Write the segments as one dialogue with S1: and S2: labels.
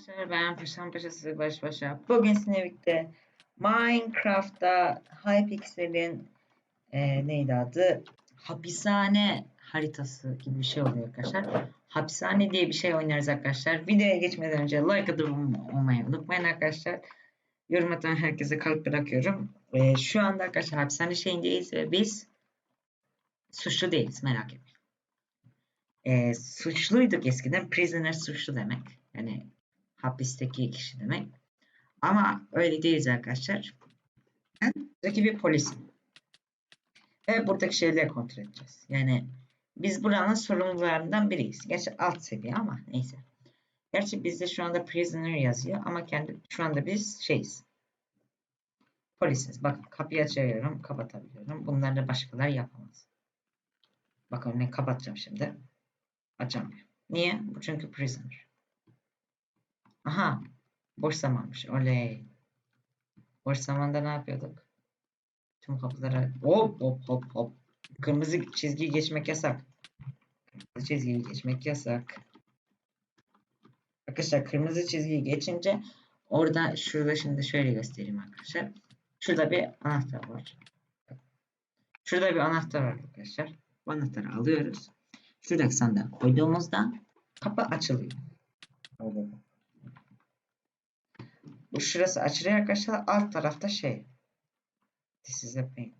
S1: Arkadaşlar ben Paşam Paşası baş başa. Bugün sizinle Minecraft'ta Hypixel'in e, neydi adı? Hapishane haritası gibi bir şey oluyor arkadaşlar. Hapishane diye bir şey oynarız arkadaşlar. Videoya geçmeden önce like atıp unutmayın arkadaşlar. Yorum atan herkese kalp bırakıyorum. E, şu anda arkadaşlar hapishane şeyindeyiz ve biz suçlu değiliz merak etmeyin. E, suçluyduk eskiden. Prisoner suçlu demek. Yani hapisteki kişi demek. Ama öyle değiliz arkadaşlar. Ben buradaki bir polisim. Ve buradaki şeyleri kontrol edeceğiz. Yani biz buranın sorumlularından biriyiz. Gerçi alt seviye ama neyse. Gerçi bizde şu anda prisoner yazıyor ama kendi şu anda biz şeyiz. Polisiz. Bakın kapıyı açıyorum, kapatabiliyorum. Bunları da başkaları yapamaz. Bakın ne kapatacağım şimdi. Açamıyorum. Niye? Bu çünkü prisoner. Aha. Boş zamanmış. Oley. Boş zamanda ne yapıyorduk? Tüm kapılara hop hop hop hop. Kırmızı çizgiyi geçmek yasak. Kırmızı çizgiyi geçmek yasak. Arkadaşlar kırmızı çizgiyi geçince orada şurada şimdi şöyle göstereyim arkadaşlar. Şurada bir anahtar var. Şurada bir anahtar var arkadaşlar. Bu anahtarı alıyoruz. Şuradaki sandığa koyduğumuzda kapı açılıyor. Bu şurası açılıyor arkadaşlar. Alt tarafta şey. This is a pain.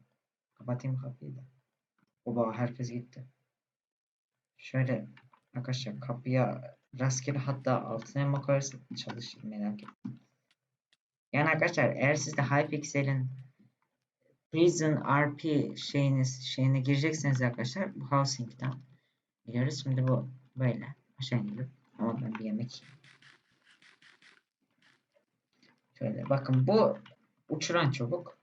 S1: Kapatayım kapıyı da. Oba herkes gitti. Şöyle arkadaşlar kapıya rastgele hatta altına mı koyarsın çalışayım merak etme. Yani arkadaşlar eğer siz de Hypixel'in Prison RP şeyiniz şeyine girecekseniz arkadaşlar bu Housing'dan biliyoruz. Şimdi bu böyle aşağı inelim. Ama ben bir yemek yiyeyim. Şöyle bakın bu uçuran çubuk.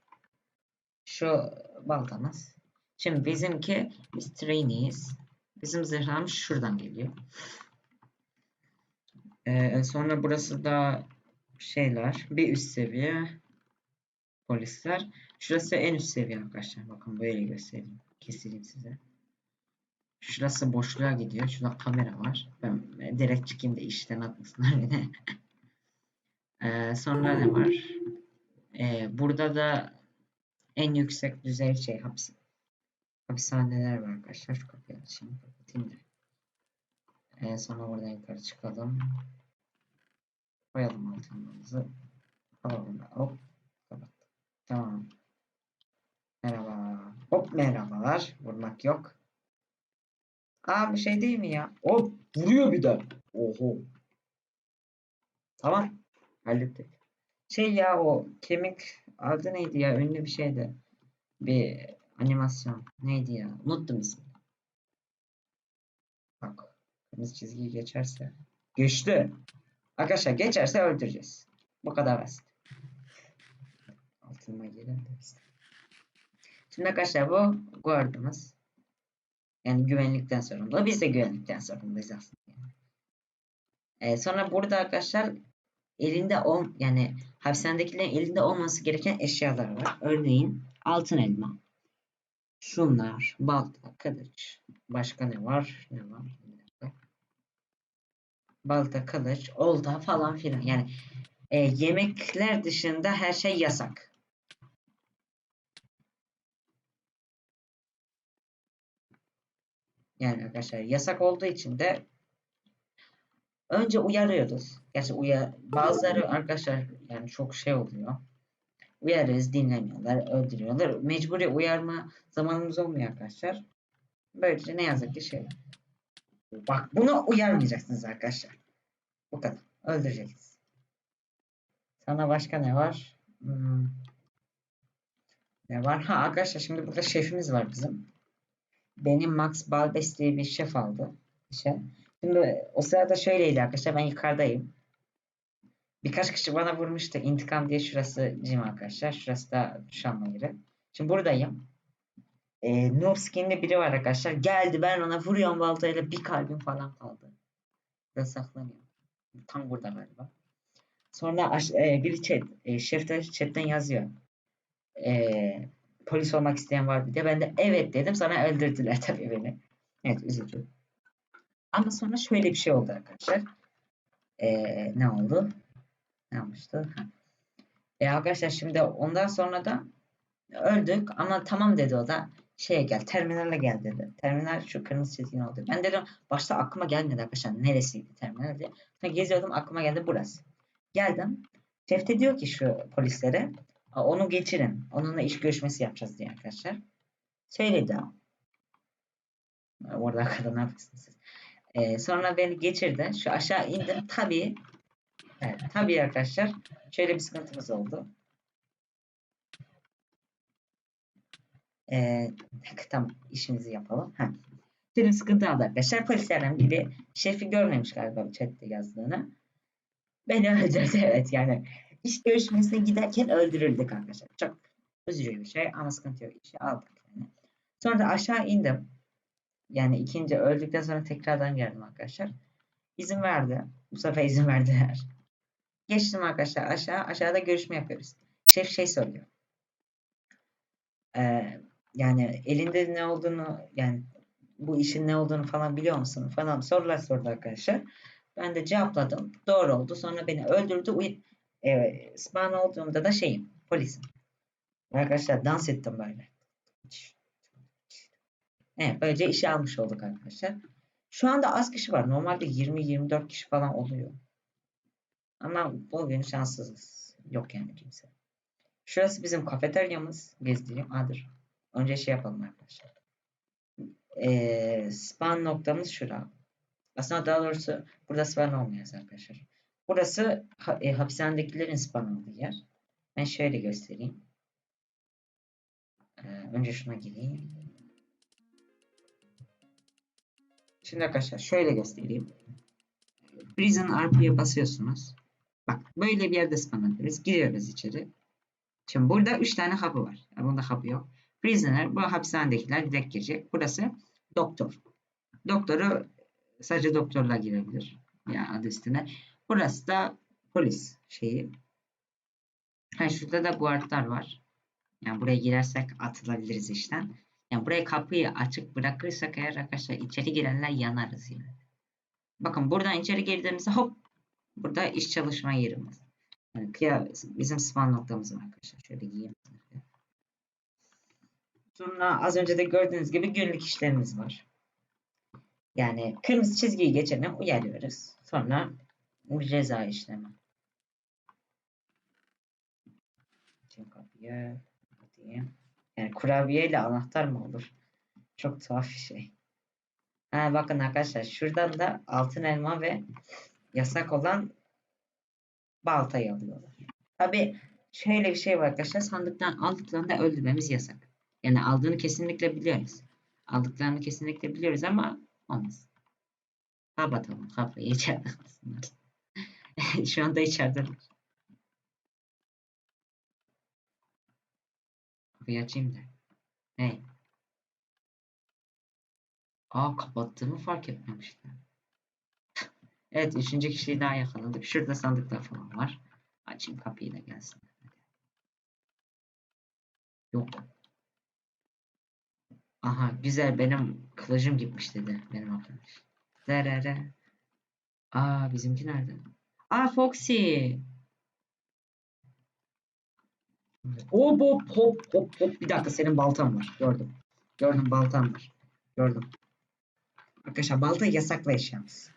S1: Şu baltamız. Şimdi bizimki biz trainees. Bizim zırhlarımız şuradan geliyor. Ee, sonra burası da şeyler. Bir üst seviye polisler. Şurası en üst seviye arkadaşlar. Bakın böyle göstereyim. Keseyim size. Şurası boşluğa gidiyor. Şurada kamera var. Ben direkt çıkayım da işten atmasınlar beni. Ee, sonra ne var? Ee, burada da en yüksek düzey şey hapis hapishaneler var arkadaşlar. Şu kapıyı açayım. Kapatayım da. Ee, sonra buradan yukarı çıkalım. Koyalım altınlarımızı. Alalım. Hop. Kapat. Tamam. Merhaba. Hop merhabalar. Vurmak yok. Aa bir şey değil mi ya? Hop vuruyor bir de. Oho. Tamam. Hallettik. Şey ya o kemik adı neydi ya? Ünlü bir şeydi. Bir animasyon. Neydi ya? Unuttum ismini. Bak. Kırmızı çizgiyi geçerse. Geçti. Arkadaşlar geçerse öldüreceğiz. Bu kadar basit. Altıma gelen de. Şimdi arkadaşlar bu guardımız. Yani güvenlikten sorumlu. Biz de güvenlikten sorumluyuz aslında. Ee, sonra burada arkadaşlar elinde ol yani hapishanedekilerin elinde olması gereken eşyalar var. Örneğin altın elma. Şunlar, balta, kılıç. Başka ne var? Ne var? Balta, kılıç, olta falan filan. Yani e, yemekler dışında her şey yasak. Yani arkadaşlar yasak olduğu için de önce uyarıyoruz. Gerçi uyar bazıları arkadaşlar yani çok şey oluyor. Uyarırız dinlemiyorlar, öldürüyorlar. Mecburi uyarma zamanımız olmuyor arkadaşlar. Böylece ne yazık ki şey. Bak bunu uyarmayacaksınız arkadaşlar. Bu kadar. Öldüreceksiniz. Sana başka ne var? Hmm. Ne var? Ha arkadaşlar şimdi burada şefimiz var bizim. Benim Max Balbes diye bir şef aldı. İşte. Şimdi o sırada şöyleydi arkadaşlar ben yukarıdayım. Birkaç kişi bana vurmuştu. İntikam diye şurası cim arkadaşlar. Şurası da alma yeri. Şimdi buradayım. E, noob skinli biri var arkadaşlar. Geldi ben ona vuruyorum baltayla bir kalbim falan kaldı. Burada saklanıyor. Tam burada galiba. Sonra e, biri chat, e, şef de chatten yazıyor. E, polis olmak isteyen var diye. Ben de evet dedim. Sonra öldürdüler tabii beni. Evet üzücü. Ama sonra şöyle bir şey oldu arkadaşlar. Ee, ne oldu? Ne olmuştu? E arkadaşlar şimdi ondan sonra da öldük ama tamam dedi o da şeye gel terminale gel dedi. Terminal şu kırmızı çizgin oldu. Ben dedim başta aklıma gelmedi arkadaşlar neresiydi terminal diye. Sonra geziyordum aklıma geldi burası. Geldim. Şef de diyor ki şu polislere "Aa, onu geçirin. Onunla iş görüşmesi yapacağız diye arkadaşlar. Söyledi. Orada kadar ne yapacaksınız siz? Ee, sonra beni geçirdi. Şu aşağı indim. Tabii evet, tabii arkadaşlar şöyle bir sıkıntımız oldu. Ee, tam işimizi yapalım. Heh. Şimdi sıkıntı aldı arkadaşlar. Polislerden biri şefi görmemiş galiba chatte yazdığını. Beni öldürdü evet yani. İş görüşmesine giderken öldürüldük arkadaşlar. Çok üzücü bir şey ama sıkıntı yok. İşi aldık yani. Sonra da aşağı indim. Yani ikinci öldükten sonra tekrardan geldim arkadaşlar. İzin verdi. Bu sefer izin verdiler. Geçtim arkadaşlar aşağı. Aşağıda görüşme yapıyoruz. Şef şey soruyor. Ee, yani elinde ne olduğunu yani bu işin ne olduğunu falan biliyor musun falan sorular sordu arkadaşlar. Ben de cevapladım. Doğru oldu. Sonra beni öldürdü. Uy e, spawn olduğumda da şeyim polisim. Arkadaşlar dans ettim böyle. Evet böylece işe almış olduk arkadaşlar. Şu anda az kişi var. Normalde 20-24 kişi falan oluyor. Ama bugün şanssızız. Yok yani kimse. Şurası bizim kafeteryamız. Gezdiğim adır. Önce şey yapalım arkadaşlar. Ee, span noktamız şura. Aslında daha doğrusu burada span olmayacağız arkadaşlar. Burası ha, e, hapishanedekilerin span olduğu yer. Ben şöyle göstereyim. Ee, önce şuna gireyim. Şimdi arkadaşlar şöyle göstereyim. Prison RP'ye basıyorsunuz. Bak böyle bir yerde spam ediyoruz. Giriyoruz içeri. Şimdi burada 3 tane hapı var. Yani bunda hapı yok. Prisoner bu hapishanedekiler direkt girecek. Burası doktor. Doktoru sadece doktorlar girebilir. Yani adı üstüne. Burası da polis şeyi. Ha, şurada da guardlar var. Yani buraya girersek atılabiliriz işten. Yani buraya kapıyı açık bırakırsak eğer arkadaşlar içeri girenler yanarız yani. Bakın buradan içeri girdiğimizde hop burada iş çalışma yerimiz. Yani bizim spawn noktamız var arkadaşlar. Şöyle giyeyim. Sonra az önce de gördüğünüz gibi günlük işlerimiz var. Yani kırmızı çizgiyi geçene uyarıyoruz. Sonra ceza işlemi. Şimdi kapıyı kapatayım. Yani kurabiye ile anahtar mı olur? Çok tuhaf bir şey. Ha, bakın arkadaşlar şuradan da altın elma ve yasak olan baltayı alıyorlar. Tabi şöyle bir şey var arkadaşlar. Sandıktan aldıklarında öldürmemiz yasak. Yani aldığını kesinlikle biliyoruz. Aldıklarını kesinlikle biliyoruz ama olmaz. Kapatalım kapıyı içeride kalsınlar. Şu anda içerideler. Kapıyı açayım da. Hey. Aa kapattığımı fark etmemişler. evet üçüncü kişiyi daha yakaladık. Şurada sandıklar falan var. Açayım kapıyı da gelsin. Yok. Aha güzel benim kılıcım gitmiş dedi benim arkadaş. Derere. Aa bizimki nerede? Aa Foxy. Hop hop hop hop hop. Bir dakika senin baltan var. Gördüm. Gördüm baltan var. Gördüm. Arkadaşlar balta yasaklı eşyamız.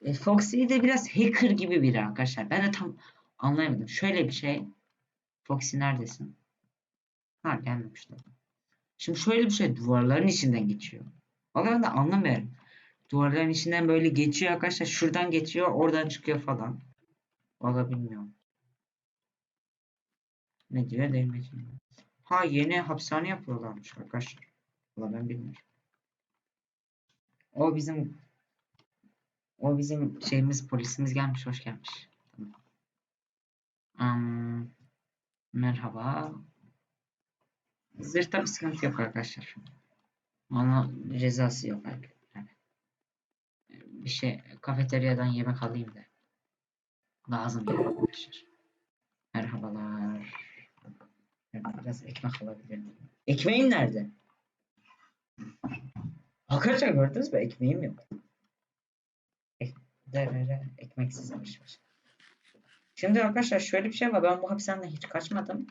S1: E, Foxy de biraz hacker gibi biri arkadaşlar. Ben de tam anlayamadım. Şöyle bir şey. Foxy neredesin? Ha gelmemişler. Şimdi şöyle bir şey duvarların içinden geçiyor. Vallahi ben de anlamıyorum. Duvarların içinden böyle geçiyor arkadaşlar. Şuradan geçiyor, oradan çıkıyor falan. Vallahi bilmiyorum. Ne diyor değil mi? Ha yeni hapishane yapıyorlarmış arkadaşlar. Vallahi ben bilmiyorum. O bizim o bizim şeyimiz polisimiz gelmiş hoş gelmiş. Um, merhaba. Zırhta bir sıkıntı yok arkadaşlar. Ama cezası yok abi. Yani bir şey kafeteryadan yemek alayım da. Lazım değil arkadaşlar. Merhabalar. Biraz ekmek alabilir miyim? Ekmeğim nerede? Arkadaşlar gördünüz mü? Ekmeğim yok. derere ekmeksiz baş başa. Şimdi arkadaşlar şöyle bir şey var. Ben bu hapishaneden hiç kaçmadım.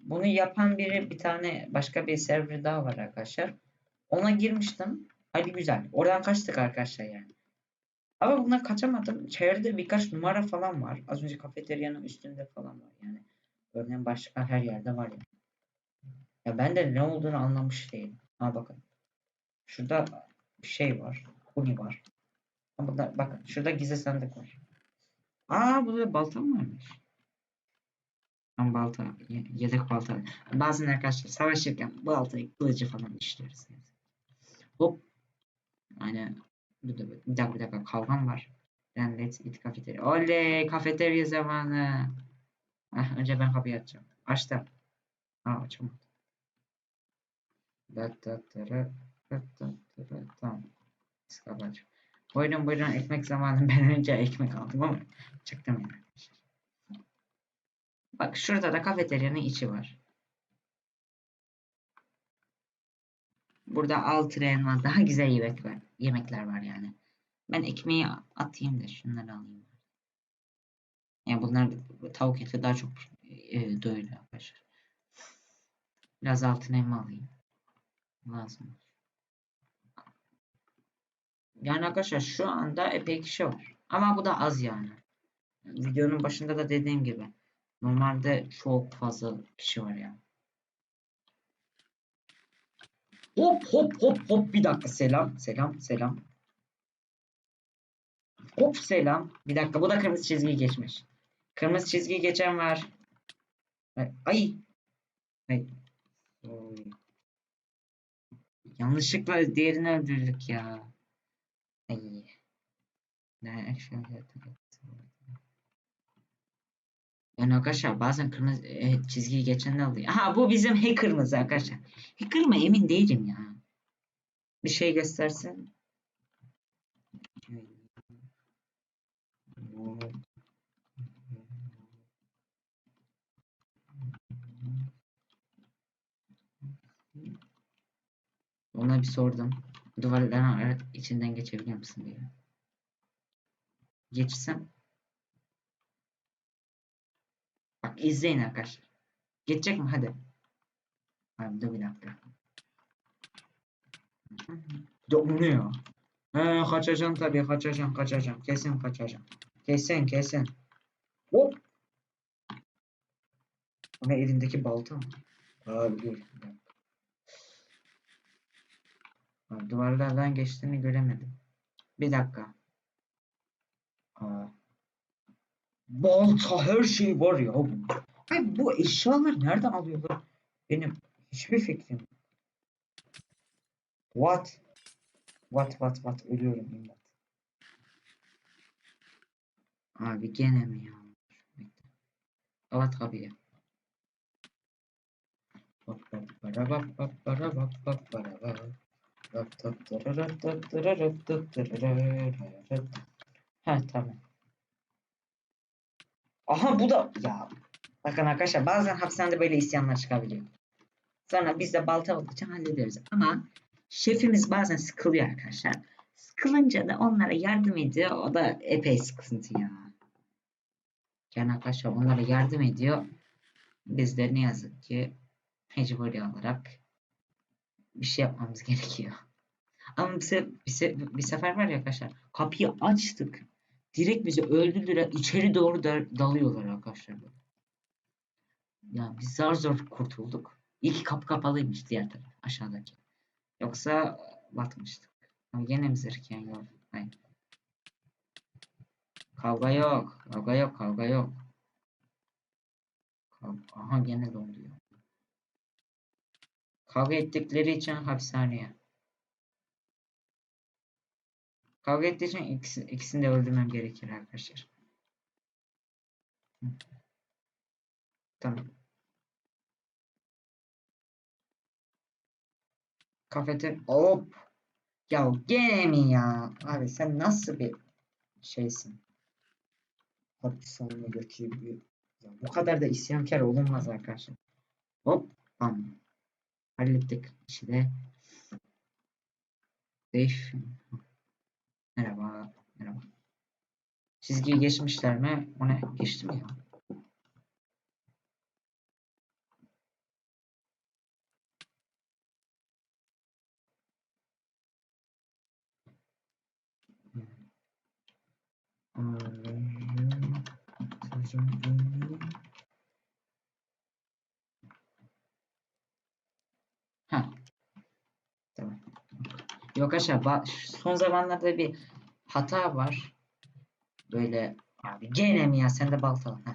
S1: Bunu yapan biri bir tane başka bir server daha var arkadaşlar. Ona girmiştim. Hadi güzel. Oradan kaçtık arkadaşlar yani. Ama bundan kaçamadım. Çevrede birkaç numara falan var. Az önce kafeteryanın üstünde falan var yani. Örneğin başka her yerde var yani. Ya ben de ne olduğunu anlamış değilim. Ha bakın. Şurada şey var. Huni var. Ha, burada, bakın şurada gizli sandık var. Aa burada balta mı varmış? Ama balta, ye- yedek balta. Bazen arkadaşlar savaşırken baltayı, kılıcı falan işliyoruz. Hop. Aynen. Bir dakika, bir dakika, kavgam var. Ben let's eat kafeterya. Oley kafeterya zamanı. Ah, önce ben kapıyı açacağım. Açtım. Aa açamadım. Dat dat dara, dat dat dara. Tamam. Biz kapı. Buyurun buyurun ekmek zamanı. Ben önce ekmek aldım ama çıktım yani. Bak şurada da kafeteryanın içi var. Burada alt tren var. Daha güzel yemek var. Yemekler var yani. Ben ekmeği atayım da şunları alayım. Yani bunlar tavuk eti daha çok e, doyuruyor arkadaşlar. Biraz altın elma alayım. Lazım. Yani arkadaşlar şu anda epey kişi var. Ama bu da az yani. Videonun başında da dediğim gibi. Normalde çok fazla kişi var yani. Hop hop hop hop bir dakika selam selam selam. Hop selam. Bir dakika bu da kırmızı çizgiyi geçmiş. Kırmızı çizgiyi geçen var. Ay. Ay. Yanlışlıkla diğerini öldürdük ya. Ay. Ne Yani arkadaşlar bazen kırmızı e, çizgiyi geçen de oluyor. Aha bu bizim hacker'ımız arkadaşlar. Hacker mı emin değilim ya. Bir şey göstersin. Ona bir sordum. Duvarların içinden geçebiliyor musun diye. Geçsem. Bak izleyin arkadaşlar. Geçecek mi? Hadi. Abi dur bir dakika. Ya? He kaçacaksın tabii kaçacaksın kaçacaksın. Kesin kaçacaksın. Kesin kesin. Hop. Ne elindeki balta mı? Abi dur. Duvarlardan geçtiğini göremedim. Bir dakika. Aa. Balta her şey var ya. Ay bu eşyalar nereden alıyorlar? Benim hiçbir fikrim. What? What what what ölüyorum imdat. Abi gene mi ya? Abi ya. Bak bak bara bak bak bara bak bak bara bak. Ha tamam. Aha bu da ya. Bakın arkadaşlar bazen hapishanede böyle isyanlar çıkabiliyor. Sonra biz de balta bakıcı hallederiz. Ama şefimiz bazen sıkılıyor arkadaşlar. Sıkılınca da onlara yardım ediyor. O da epey sıkıntı ya. Yani arkadaşlar onlara yardım ediyor. Biz de ne yazık ki mecburi olarak bir şey yapmamız gerekiyor. Ama bir, se bir, se bir sefer var ya arkadaşlar kapıyı açtık. Direkt bizi öldürdüler. içeri doğru da dalıyorlar arkadaşlar. Ya biz zar zor kurtulduk. Ki kapı kapalıymış diğer taraf aşağıdaki. Yoksa batmıştık. Ama gene mi zırhken yok? Hayır. Kavga yok. Kavga yok. Kavga yok. Aha gene donduyor. Kavga ettikleri için hapishaneye. Kavga ettiği için ikisi, ikisini de öldürmem gerekir arkadaşlar. Tamam. Kafeter hop. Ya gene mi ya? Abi sen nasıl bir şeysin? Hapishane götürüyor. Ya bu kadar da isyankar olunmaz arkadaşlar. Hop. Bam. Hallettik işi de. Safe. Merhaba. Merhaba. Çizgiyi geçmişler mi? O ne? Geçti mi ya? Ha. Tamam. Yok aşağı. Son zamanlarda bir hata var. Böyle abi gene mi ya sen de baltala. Ha.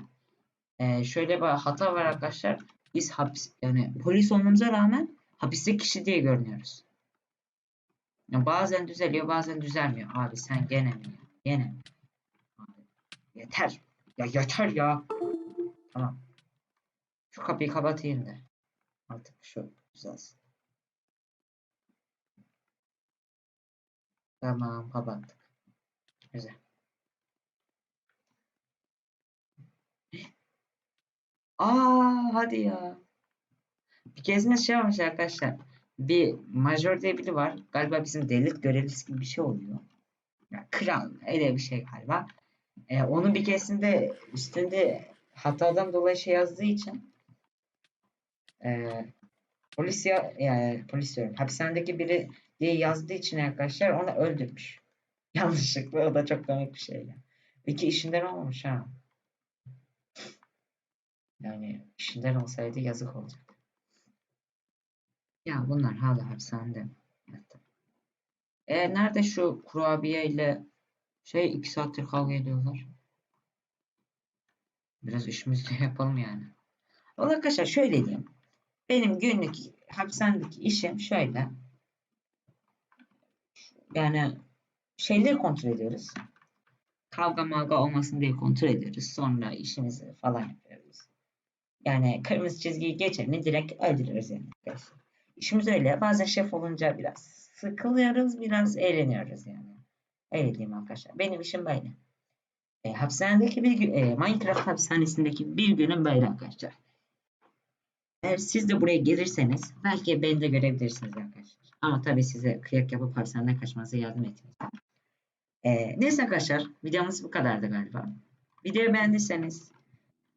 S1: Ee, şöyle bir hata var arkadaşlar. Biz hapis yani polis olmamıza rağmen hapiste kişi diye görünüyoruz. Ya bazen düzeliyor, bazen düzelmiyor. Abi sen gene mi ya? Gene mi? Abi, yeter. Ya yeter ya. Tamam. Şu kapıyı kapatayım da. Artık şu düzelsin. Tamam kapattık. Güzel. Aa hadi ya. Bir kezine şey olmuş arkadaşlar. Bir majör diye biri var. Galiba bizim devlet görevlisi gibi bir şey oluyor. Ya kral öyle bir şey galiba. Ee, onun bir keresinde üstünde hatadan dolayı şey yazdığı için e, polis ya yani polis diyorum hapishanedeki biri diye yazdığı için arkadaşlar onu öldürmüş. Yanlışlıkla o da çok komik bir şey ya. Peki işinden olmamış ha. Yani işinden olsaydı yazık olacak. Ya bunlar hala hapishanede. Evet. E nerede şu kurabiye ile şey iki saattir kavga ediyorlar. Biraz işimizi yapalım yani. Valla arkadaşlar şöyle diyeyim. Benim günlük hapishanedeki işim şöyle. Yani şeyleri kontrol ediyoruz. Kavga mavga olmasın diye kontrol ediyoruz. Sonra işimizi falan yapıyoruz. Yani kırmızı çizgiyi geçeni direkt öldürüyoruz yani. İşimiz öyle. Bazen şef olunca biraz sıkılıyoruz, biraz eğleniyoruz yani. Öyle diyeyim arkadaşlar. Benim işim böyle. E, hapishanedeki bir e, Minecraft hapishanesindeki bir günüm böyle arkadaşlar. Eğer siz de buraya gelirseniz belki beni de görebilirsiniz arkadaşlar. Ama tabii size kıyak yapıp hapishaneden kaçmanıza yardım etmeyeceğim. E, neyse arkadaşlar videomuz bu kadardı galiba. Videoyu beğendiyseniz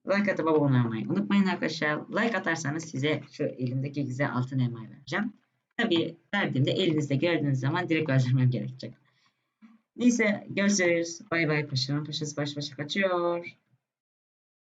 S1: like atıp abone olmayı unutmayın arkadaşlar. Like atarsanız size şu elimdeki güzel altın elmayı vereceğim. Tabii verdiğimde elinizde gördüğünüz zaman direkt öldürmem gerekecek. Neyse görüşürüz. Bay bay paşam. Paşası baş başa kaçıyor.